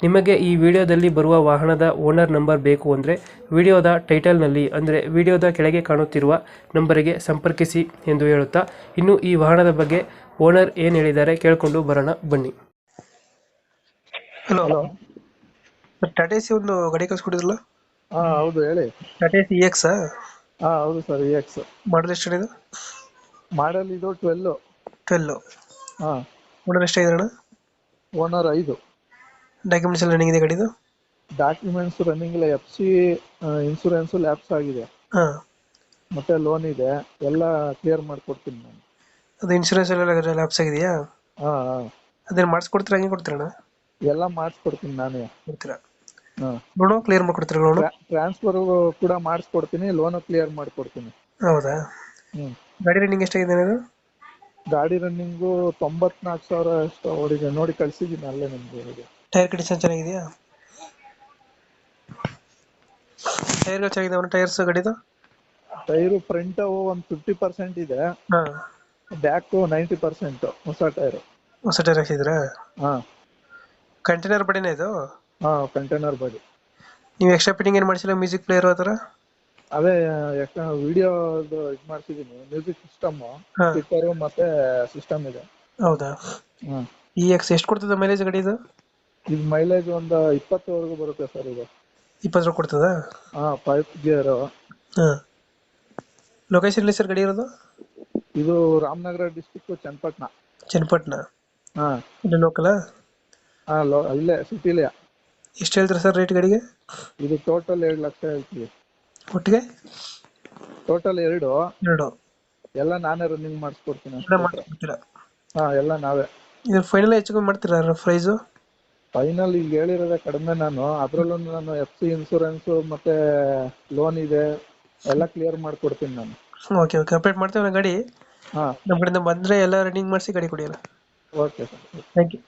ನಿಮಗೆ ಈ ವಿಡಿಯೋದಲ್ಲಿ ಬರುವ ವಾಹನದ ಓನರ್ ನಂಬರ್ ಬೇಕು ಅಂದರೆ ವಿಡಿಯೋದ ಟೈಟಲ್ನಲ್ಲಿ ಅಂದರೆ ವಿಡಿಯೋದ ಕೆಳಗೆ ಕಾಣುತ್ತಿರುವ ನಂಬರಿಗೆ ಸಂಪರ್ಕಿಸಿ ಎಂದು ಹೇಳುತ್ತಾ ಇನ್ನು ಈ ವಾಹನದ ಬಗ್ಗೆ ಓನರ್ ಏನು ಹೇಳಿದ್ದಾರೆ ಕೇಳಿಕೊಂಡು ಬರೋಣ ಬನ್ನಿ. ಹಲೋ ಹಲೋ ಟಾಟಾ ಸಿ ಒಂದು ಗಾಡಿ ಕಳ್ಸ್ಕೊಟ್ಟಿದ್ರಲ್ಲ? ಹಾ ಹೌದು ಹೇಳಿ. ಟಾಟಾ ಸಿ ಎಕ್ಸ್ ಹಾ ಹೌದು ಸರ್ ಇ ಎಕ್ಸ್ ಮಾಡಲ್ ಎಷ್ಟು ಇದು ಮಾಡಲ್ ಇದು ಟ್ವೆಲ್ಲು ಟ್ವೆಲ್ಲು ಹಾ. ಓನರ್ ಎಷ್ಟಾಗಿದೆ ಓನರ್ ಐದು. ಡಾಕ್ಯುಮೆಂಟ್ಸ್ ಎಲ್ಲ ರನ್ನಿಂಗ್ ಇದೆ ಗಾಡಿದು? ಡಾಕ್ಯುಮೆಂಟ್ಸ್ ರನ್ನಿಂಗ್ ಇಲ್ಲ ಎಫ್ ಸಿ ಇನ್ಸೂರೆನ್ಸ್ ಲ್ಯಾಪ್ಸ್ ಆಗಿದೆ. ಹಾಂ. ಮತ್ತೆ ಲೋನ್ ಇದೆ ಎಲ್ಲ ಕ್ಲಿಯರ್ ಮಾಡ್ಕೊಡ್ತೀನಿ ನಾನು. ಅದು ಇನ್ಶೂರೆನ್ಸ್ ಎಲ್ಲ ಲ್ಯಾಪ್ಸ್ ಆಗಿದೆಯಾ? ಹಾ ಹಾ. ಅದನ್ನ ಮಾಡಿಸ್ಕೊಡ್ತೀರಾ ಹಂಗೆ ಕೊಡ್ತೀರಣ್ಣ? ಎಲ್ಲ ಮಾಡಿಸ್ಕೊಡ್ತೀನಿ ನಾನು. ಕೊಡ್ತೀರಾ? ಹಾ. ಲೋನು ಕ್ಲಿಯರ್ ಮಾಡ್ಕೊಡ್ತೀರಾ ಲೋನು ಟ್ರಾನ್ಸ್ಫರ್ ಕೂಡ ಮಾಡಿಸ್ಕೊಡ್ತೀನಿ ಲೋನು ಕ್ಲಿಯರ್ ಮಾಡ್ಕೊಡ್ತೀನಿ. ಹೌದಾ? ಹ್ಮ್. ಗಾಡಿ ರನ್ನಿಂಗ್ ಎಷ್ಟಾಗಿದೆ ಇದು ಗಾಡಿ ರನ್ನಿಂಗು ತೊಂಬತ್ನಾಲ್ಕು ಸಾವಿರ ಅಷ್ಟು ಓಡಿದೆ. ನೋಡಿ ಕಳಿಸಿದ್ದೀನಿ ಅಲ್ಲೇ ನಿಮ್ಗೆ ಟೈರ್ ಕಂಡೀಷನ್ ಚೆನ್ನಾಗಿದೆಯಾ? ಟೈರ್ ಚೆನ್ನಾಗಿದೆ ಟೈರ್ಸ್ ಗಾಡಿದು? ಟೈರು ಫ್ರಂಟ್ ಒಂದು ಫಿಫ್ಟಿ ಪರ್ಸೆಂಟ್ ಇದೆ. ಹಾಂ. ಬ್ಯಾಕ್ ನೈಂಟಿ ಪರ್ಸೆಂಟ್ ಹೊಸ ಟೈರ್ ಹೊಸ ಟೈರ್ ಹಾಕಿದ್ರೆ? ಹಾ. ಕಂಟೈನರ್ ಬಡಿನೇ ಇದು? ಹಾ ಕಂಟೈನರ್ ಬಡಿ. ನೀವು ಎಕ್ಸ್ಟ್ರಾ ಫಿಟ್ಟಿಂಗ್ ಏನು ಮಾಡಿಸಿಲ್ಲ ಮ್ಯೂಸಿಕ್ ಪ್ಲೇಯರ್ ಆ ಥರ? ಅದೇ ವಿಡಿಯೋ ಇದು ಮಾಡ್ತಿದೀನಿ ಮ್ಯೂಸಿಕ್ ಸಿಸ್ಟಮ್ ಹಾ. ಸ್ಪೀಕರ್ ಮತ್ತೆ ಸಿಸ್ಟಮ್ ಇದೆ. ಹೌದಾ? ಹ್ಮ್. ಈ ಎಕ್ಸ್ ಎಷ್ಟು ಕೊಡ್ತದೆ ಮೈಲೇಜ್ ಗಾಡಿ ಇದು ಇದು ಮೈಲೇಜ್ ಒಂದು ಇಪ್ಪತ್ತವರೆಗೂ ಬರುತ್ತೆ ಸರ್ ಇದು. ಇಪ್ಪತ್ತು ರೂಪಾಯಿ ಕೊಡ್ತದಾ? ಹಾ ಪೈಪ್ ಗಿಯರ್ ಹಾಂ. ಲೊಕೇಶನ್ ಎಲ್ಲಿ ಸರ್ ಗಡಿ ಇರೋದು? ಇದು ರಾಮನಗರ ಡಿಸ್ಟಿಕ್ ಚನ್ನಪಟ್ಟಣ. ಚನ್ನಪಟ್ಟಣ. ಹಾ. ಇಲ್ಲಿ ಲೋಕಲಾ ಹಾ ಲೋ ಇಲ್ಲೇ ಸಿಟಿಲೇ. ಎಷ್ಟು ಹೇಳ್ತೀರಾ ಸರ್ ರೇಟ್ ಗಾಡಿಗೆ? ಇದು ಟೋಟಲ್ ಎರಡು ಲಕ್ಷ ಹೇಳ್ತೀವಿ. ಒಟ್ಟಿಗೆ? ಟೋಟಲ್ ಎರಡು. ಎರಡು. ಎಲ್ಲ ನಾನೇ ರನ್ನಿಂಗ್ ಮಾಡಿಸ್ಕೊಡ್ತೀನಿ ಎಲ್ಲ ಮಾಡ್ಕೊಡ್ತೀರಾ ಹಾ ಎಲ್ಲ ನಾವೇ. ಇದು ಫೈನಲ್ ಹೆಚ್ಚು ಕಮ್ಮಿ ಮಾಡ್ತೀರಾ ಪ್ರೈಸು ಫೈನಲ್ ಈಗ ಹೇಳಿರೋದೇ ಕಡಿಮೆ ನಾನು. ಅದರಲ್ಲೂ ನಾನು ಎಫ್ ಸಿ ಇನ್ಸೂರೆನ್ಸ್ ಮತ್ತೆ ಲೋನ್ ಇದೆ ಎಲ್ಲ ಕ್ಲಿಯರ್ ಮಾಡ್ಕೊಡ್ತೀನಿ ನಾನು. ಓಕೆ ಓಕೆ ಅಪ್ಡೇಟ್ ಮಾಡ್ತೇವೆ ಗಾಡಿ. ಹಾ. ನಮ್ಮ ಕಡೆಯಿಂದ ಬಂದರೆ ಎಲ್ಲ ರನ್ನಿಂಗ್ ಮಾಡಿಸಿ ಗಾಡಿ ಕೊಡಿ ಅಲ್ಲ. Okay sir thank you